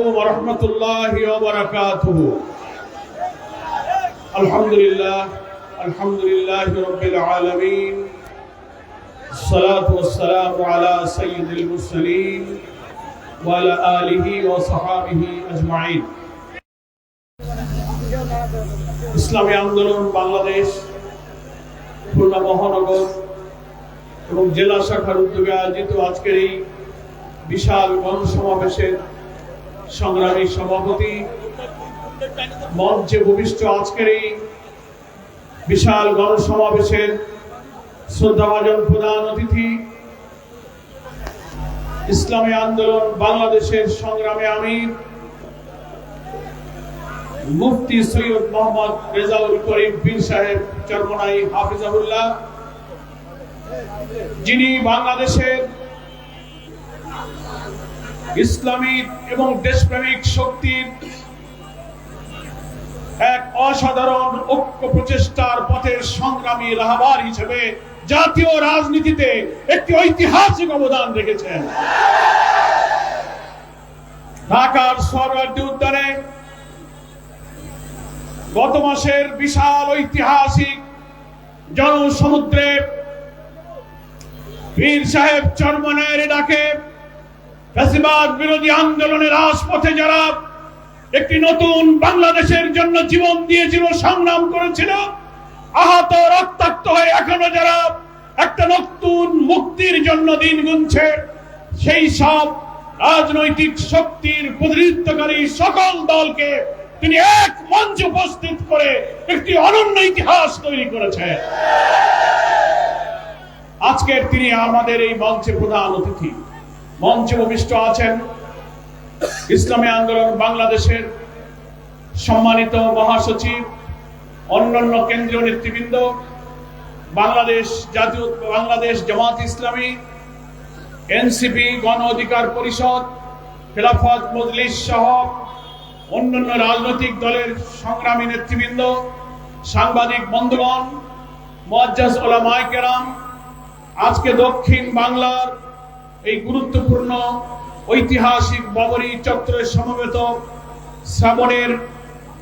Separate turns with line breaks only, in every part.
ورحمة الله وبركاته الحمد لله الحمد لله رب العالمين الصلاة والسلام على سيد المرسلين وعلى آله وصحابه أجمعين ইসলামী আন্দোলন বাংলাদেশ খুলনা মহানগর এবং জেলা শাখার উদ্যোগে আয়োজিত আজকের এই বিশাল গণসমাবেশের সংগ্রামী সভাপতি, মঞ্চে ভূমিষ্ঠ আজকের এই বিশাল গণসমাবেশের শ্রদ্ধাভাজন প্রধান অতিথি। ইসলামী আন্দোলন, বাংলাদেশের সংগ্রামে আমির। মুফতি সৈয়দ মোহাম্মদ রেজাউল করিম পীর সাহেব চরমনাই হাফিজাহুল্লাহ, যিনি বাংলাদেশের ইসলামী এবং দেশপ্রেমিক শক্তির এক অসাধারণ ঐক্য প্রচেষ্টার পথের সংগ্রামী রাহবার হিসেবে জাতীয় রাজনীতিতে একটি ঐতিহাসিক অবদান রেখেছেন। ঢাকার সরওয়ার্দী উদ্যানে গত মাসের বিশাল ঐতিহাসিক জনসমুদ্রে পীর সাহেব চরমনের ডাকে ফ্যাসিবাদ বিরোধী আন্দোলনের রাজপথে যারা একটি নতুন বাংলাদেশের জন্য জীবন দিয়েছিল, সংগ্রাম করেছিল, আহত, রক্তাক্ত হয়ে এখনও যারা একটা নতুন মুক্তির জন্য দিন গুনছে, সেই সব রাজনৈতিক শক্তির প্রতিনিধিত্বকারী সকল দলকে তিনি এক মঞ্চে উপস্থিত করে একটি অনন্য ইতিহাস তৈরি করেছে। আজকের তিনি আমাদের এই মঞ্চে প্রধান অতিথি। মঞ্চে ভূমিষ্ঠ আছেন ইসলামী আন্দোলন বাংলাদেশের সম্মানিত মহাসচিব, অন্যান্য কেন্দ্রীয় নেতৃবৃন্দ, বাংলাদেশ জাতীয়, বাংলাদেশ জামাত ইসলামী, এনসিপি গণ অধিকার পরিষদ, খেলাফত মজলিস সহ অন্যান্য রাজনৈতিক দলের সংগ্রামী নেতৃবৃন্দ, সাংবাদিক বন্ধুগণ মজ্জাজ ওলামায় কেরাম, আজকে দক্ষিণ বাংলার এই গুরুত্বপূর্ণ ঐতিহাসিক বাবরি চত্বরে সমবেত শ্রাবণের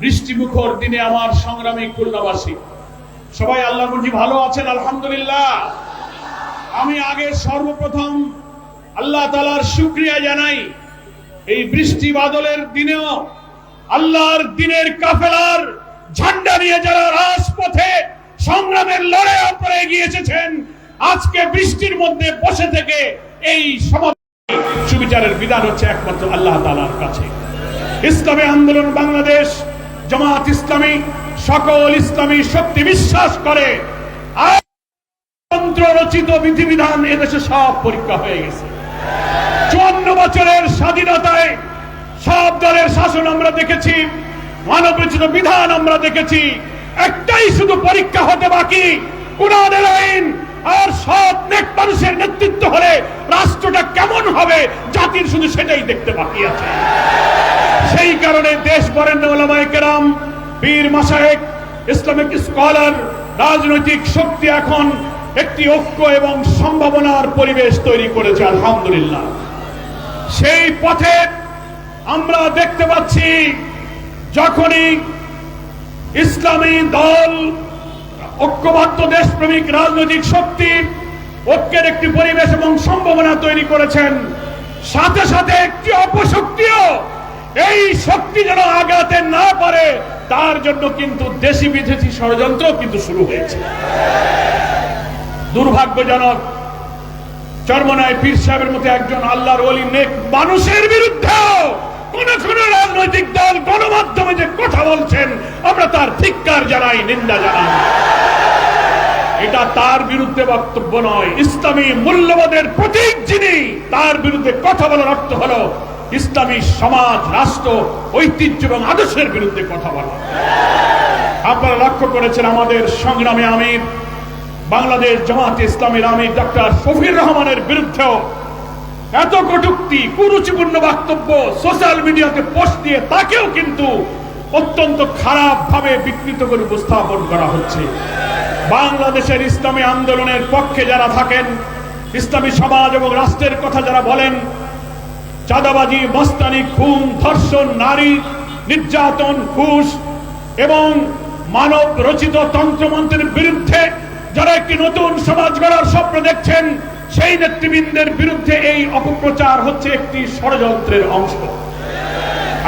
বৃষ্টিমুখর দিনে আমার সংগ্রামী খুলনাবাসী। সবাই আল্লাহ মুজি ভালো আছেন, আলহামদুলিল্লাহ। আমি আগে সর্বপ্রথম আল্লাহ তালার শুক্রিয়া জানাই এই বৃষ্টি বাদলের দিনেও আল্লাহর দিনের কাফেলার ঝান্ডা নিয়ে যারা রাজপথে সংগ্রামের লড়াই করে এগিয়ে এসেছেন আজকে বৃষ্টির মধ্যে বসে থেকে এই সমাজ সুবিচারের বিধান হচ্ছে একমাত্র আল্লাহ তালার কাছে। ইসলামী আন্দোলন বাংলাদেশ, জামাত ইসলামী, সকল ইসলামী শক্তি বিশ্বাস করে। তন্ত্র রচিত বিধিবিধান এদেশে সব পরীক্ষা হয়ে গেছে। চুয়ান্ন বছরের স্বাধীনতায় সব দলের শাসন আমরা দেখেছি মানব রচিত বিধান আমরা দেখেছি। একটাই শুধু পরীক্ষা হতে বাকি, কোরআনের আইন আর সব নেক মানুষের নেতৃত্ব হলে রাষ্ট্রটা কেমন হবে, জাতির শুধু সেটাই দেখতে বাকি আছে। সেই কারণে দেশ বরেণ্য ওলামায়ে কেরাম, বীর মাসায়েক ইসলামিক স্কলার, রাজনৈতিক শক্তি এখন একটি ঐক্য এবং সম্ভাবনার পরিবেশ তৈরি করেছে, আলহামদুলিল্লাহ। সেই পথে আমরা দেখতে পাচ্ছি, যখনই ইসলামী দল ঐক্যবদ্ধ দেশপ্রেমিক রাজনৈতিক শক্তি ঐক্যের একটি পরিবেশ এবং সম্ভাবনা তৈরি করেছেন। সাথে সাথে একটি অপশক্তিও এই শক্তি যেন আগাতে না পারে, তার জন্য কিন্তু দেশি বিদেশি ষড়যন্ত্র কিন্তু শুরু হয়েছে। দুর্ভাগ্যজনক, চর্মনায় পীর সাহেবের মতো একজন আল্লাহর ওলি নেক মানুষের বিরুদ্ধেও কোন কোন রাজনৈতিক দল গণমাধ্যমে যে কথা বলছেন, আমরা তার ধিক্কার জানাই, নিন্দা জানাই। এটা তার বিরুদ্ধে বক্তব্য নয়। ইসলামী মূল্যবোধের প্রতীক যিনি, তার বিরুদ্ধে কথা বলার অর্থ হলো ইসলামী সমাজ, রাষ্ট্র, ঐতিহ্য এবং আদর্শের বিরুদ্ধে কথা বলা। আপনারা লক্ষ্য করেছেন আমাদের সংগ্রামে আমির, বাংলাদেশ জামাত ইসলামের আমির ডক্টর শফির রহমানের বিরুদ্ধেও এত কটুক্তি, কুরুচিপূর্ণ বক্তব্য সোশ্যাল মিডিয়াতে পোস্ট দিয়ে তাকেও কিন্তু অত্যন্ত খারাপ ভাবে বিকৃত করে উপস্থাপন করা হচ্ছে। বাংলাদেশের ইসলামী আন্দোলনের পক্ষে যারা থাকেন, ইসলামী সমাজ এবং রাষ্ট্রের কথা যারা বলেন, চাঁদাবাজি, মস্তানি, খুন, ধর্ষণ, নারী, নির্যাতন, ঘুষ এবং মানব রচিত তন্ত্রমন্ত্রের বিরুদ্ধে যারা একটি নতুন সমাজ গড়ার স্বপ্ন দেখছেন সেই নেতৃবৃন্দের বিরুদ্ধে এই অপপ্রচার হচ্ছে একটি ষড়যন্ত্রের অংশ।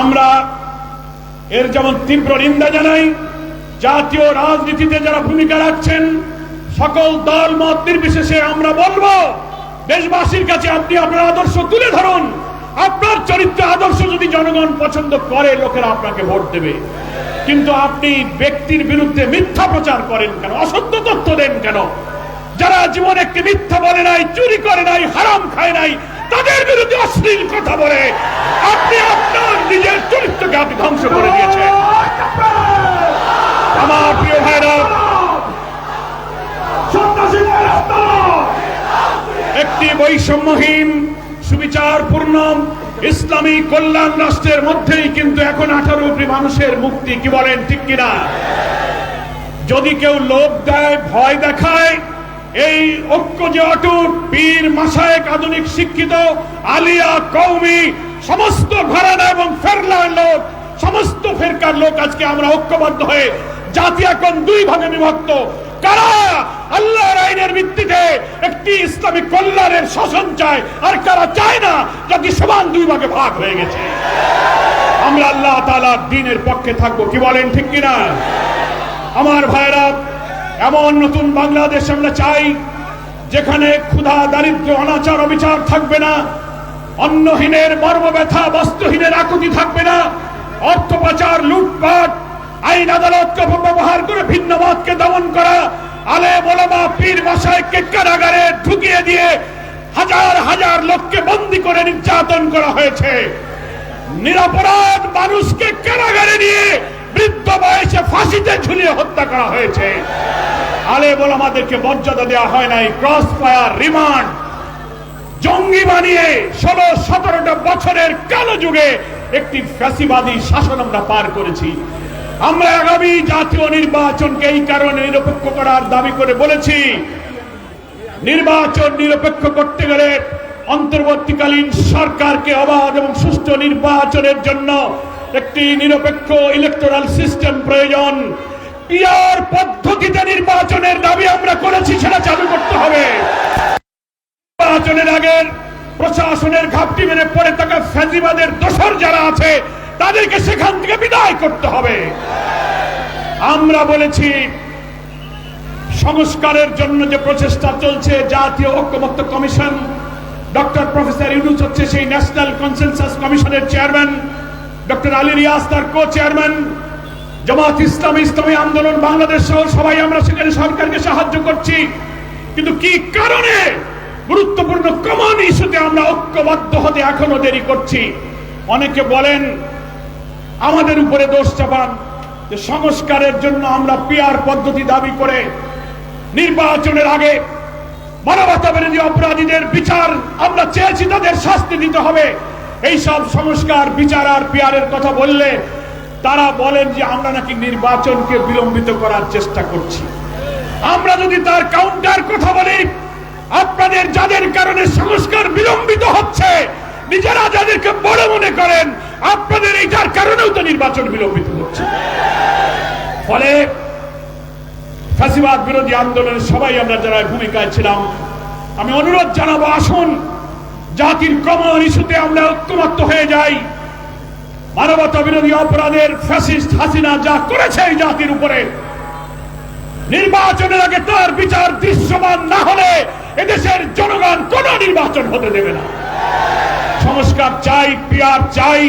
আমরা এর যেমন তীব্র নিন্দা জানাই, জাতীয় রাজনীতিতে যারা ভূমিকা রাখছেন, সকল দল, মত নির্বিশেষে আমরা বলব, দেশবাসীর কাছে আপনি আপনার আদর্শ তুলে ধরুন। আপনার চরিত্র আদর্শ যদি জনগণ পছন্দ করে, লোকেরা আপনাকে ভোট দেবে। কিন্তু আপনি ব্যক্তির বিরুদ্ধে মিথ্যা প্রচার করেন কেন? অসত্য তথ্য দেন কেন? যারা জীবনে একটি মিথ্যা বলে নাই, চুরি করে নাই, হারাম খায় নাই, তাদের বিরুদ্ধে অশ্লীল কথা বলে। আপনি আপনার নিজের চরিত্রকে আপনি ধ্বংস করে দিয়েছেন। আমার প্রিয় ভাইরা, একটি বৈষম্যহীন, সুবিচারপূর্ণ ইসলামী কল্যাণ রাষ্ট্রের মধ্যেই কিন্তু এখন আঠারো কোটি মানুষের মুক্তি, কি বলেন, ঠিক কিনা? যদি কেউ লোভ দেয়, ভয় দেখায় এই ঐক্য যে অটুট, পীর মাসায়েক আধুনিক শিক্ষিত, আলিয়া কৌমি সমস্ত ঘরানা এবং ফেরলার লোক, সমস্ত ফেরকার লোক আজকে আমরা ঐক্যবদ্ধ হয়ে জাতি এখন দুই ভাগে বিভক্ত। কারা আল্লাহর আইনের ভিত্তিতে একটি ইসলামিক কল্যাণের শাসন চায় আর কারা চায় না জাতি সমান দুই ভাগে ভাগ হয়ে গেছে। আমরা আল্লাহ তালা দিনের পক্ষে থাকব, কি বলেন ঠিক কিনা? আমার ভাইরা এমন নতুন বাংলাদেশ আমরা চাই, যেখানে ক্ষুধা দারিদ্র অনাচার, অবিচার থাকবে না, অন্নহীনের মর্ম ব্যথা বস্ত্রহীনের আকুতি থাকবে না, অর্থ পাচার, লুটপাট, আইন আদালতকে ব্যবহার করে ভিন্ন মতকে দমন করা আলে মোলামা পীর মাসায়কে কারাগারে ঢুকিয়ে দিয়ে হাজার হাজার লোককে বন্দী করে নির্যাতন করা হয়েছে। নিরাপরাধ মানুষকে কারাগারে নিয়ে বৃদ্ধ বয়সে ফাঁসিতে ঝুলিয়ে হত্যা করা হয়েছে। আলে বলে আমাদেরকে মর্যাদা দেওয়া হয় নাই ক্রস ফায়ার রিমান্ড জঙ্গি বানিয়ে ষোলো, সতেরোটা বছরের কালো যুগে একটি ফ্যাসিবাদী শাসন আমরা পার করেছি। আমরা আগামী জাতীয় নির্বাচনকে এই কারণে নিরপেক্ষ করার দাবি করে বলেছি, নির্বাচন নিরপেক্ষ করতে গেলে অন্তর্বর্তীকালীন সরকারকে অবাধ এবং সুষ্ঠু নির্বাচনের জন্য একটি নিরপেক্ষ ইলেকটোরাল সিস্টেম প্রয়োজন। পিয়ার পদ্ধতিতে নির্বাচনের দাবি আমরা করেছি, সেটা চালু করতে হবে। নির্বাচনের আগের প্রশাসনের ঘাপটি মেরে পড়ে থাকা ফ্যাজিবাদের দোষর যারা আছে, তাদেরকে সেখান থেকে বিদায় করতে হবে। আমরা বলেছি, সংস্কারের জন্য যে প্রচেষ্টা চলছে, জাতীয় ঐক্যমত্য কমিশন, ডক্টর প্রফেসর ইউনুস হচ্ছে সেই ন্যাশনাল কনসেনসাস কমিশনের চেয়ারম্যান ডক্টর আলী রিয়াজ, তার কো চেয়ারম্যান জামাত ইসলাম, ইসলামী আন্দোলন, বাংলাদেশ সহ সবাই আমরা সেখানে সরকারকে সাহায্য করছি। কিন্তু কি কারণে গুরুত্বপূর্ণ কমন ইস্যুতে আমরা ঐক্যবদ্ধ হতে এখনও দেরি করছি? অনেকে বলেন, আমাদের উপরে দোষ চাপান, যে সংস্কারের জন্য আমরা পিয়ার পদ্ধতি দাবি করে নির্বাচনের আগে মানবতা বিরোধী অপরাধীদের বিচার আমরা চেয়েছি, তাদের শাস্তি দিতে হবে। এই সব সংস্কার, বিচার আর পিয়ারের কথা বললে তারা বলেন যে আমরা নাকি নির্বাচনকে বিলম্বিত করার চেষ্টা করছি। আমরা যদি তার কাউন্টার কথা বলি, আপনাদের যাদের কারণে সংস্কার বিলম্বিত হচ্ছে, নিজেরা যাদেরকে বড় মনে করেন, আপনাদের এইটার কারণেও তো নির্বাচন বিলম্বিত হচ্ছে। ফলে ফাঁসিবাদ বিরোধী আন্দোলনের সবাই আমরা যারা ভূমিকায় ছিলাম, আমি অনুরোধ জানাব, আসুন জাতির কমন ইস্যুতে আমরা ঐক্যমত্য হয়ে যাই। মানবতা বিরোধী অপরাধের ফ্যাসিস্ট হাসিনা যা করেছে এই জাতির উপরে, নির্বাচনের আগে তার বিচার দৃশ্যমান না হলে এদেশের জনগণ কোন নির্বাচন হতে দেবে না। সংস্কার চাই পিয়ার চাই।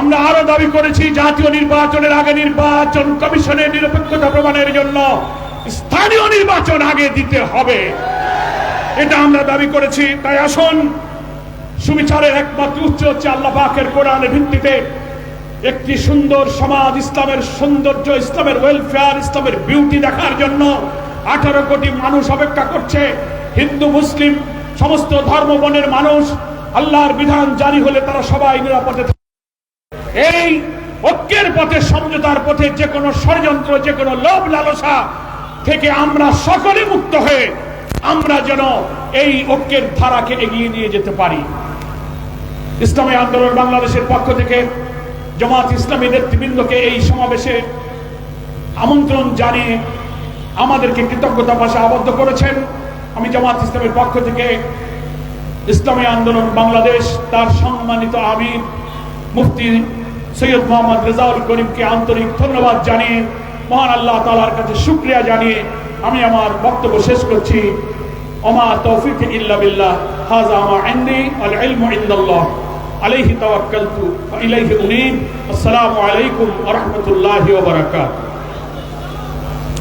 আমরা আরও দাবি করেছি জাতীয় নির্বাচনের আগে নির্বাচন কমিশনের নিরপেক্ষতা প্রমাণের জন্য স্থানীয় নির্বাচন আগে দিতে হবে। এটা আমরা দাবি করেছি। তাই আসুন সুবিচারের একমাত্র উচ্চ হচ্ছে আল্লাহ পাকের কোরআনের ভিত্তিতে একটি সুন্দর সমাজ, ইসলামের সৌন্দর্য, ইসলামের ওয়েলফেয়ার ইসলামের বিউটি দেখার জন্য আঠারো কোটি মানুষ অপেক্ষা করছে হিন্দু, মুসলিম, সমস্ত ধর্মবনের মানুষ আল্লাহর বিধান জারি হলে তারা সবাই নিরাপদে। এই ঐক্যের পথে, সমঝোতার পথে যে কোনো ষড়যন্ত্র, যে কোনো লোভ লালসা থেকে আমরা সকলে মুক্ত হয়ে আমরা যেন এই ঐক্যের ধারাকে এগিয়ে নিয়ে যেতে পারি ইসলামী আন্দোলন বাংলাদেশের পক্ষ থেকে জামাত ইসলামী নেতৃবৃন্দকে এই সমাবেশে আমন্ত্রণ জানিয়ে আমাদেরকে কৃতজ্ঞতা ভাষা আবদ্ধ করেছেন। আমি জামাত ইসলামের পক্ষ থেকে ইসলামী আন্দোলন বাংলাদেশ, তার সম্মানিত আমির মুফতি সৈয়দ মোহাম্মদ রেজাউল করিমকে আন্তরিক ধন্যবাদ জানিয়ে, মহান আল্লাহ তালার কাছে শুক্রিয়া জানিয়ে আমি আমার বক্তব্য শেষ করছি। ওমা তৌফিক ইল্লা বিল্লাহ হাজা মা ইনদি, আল ইলমু ইনদাল্লাহ عليه توكلت وإليه أنيب. السلام عليكم ورحمة الله وبركاته.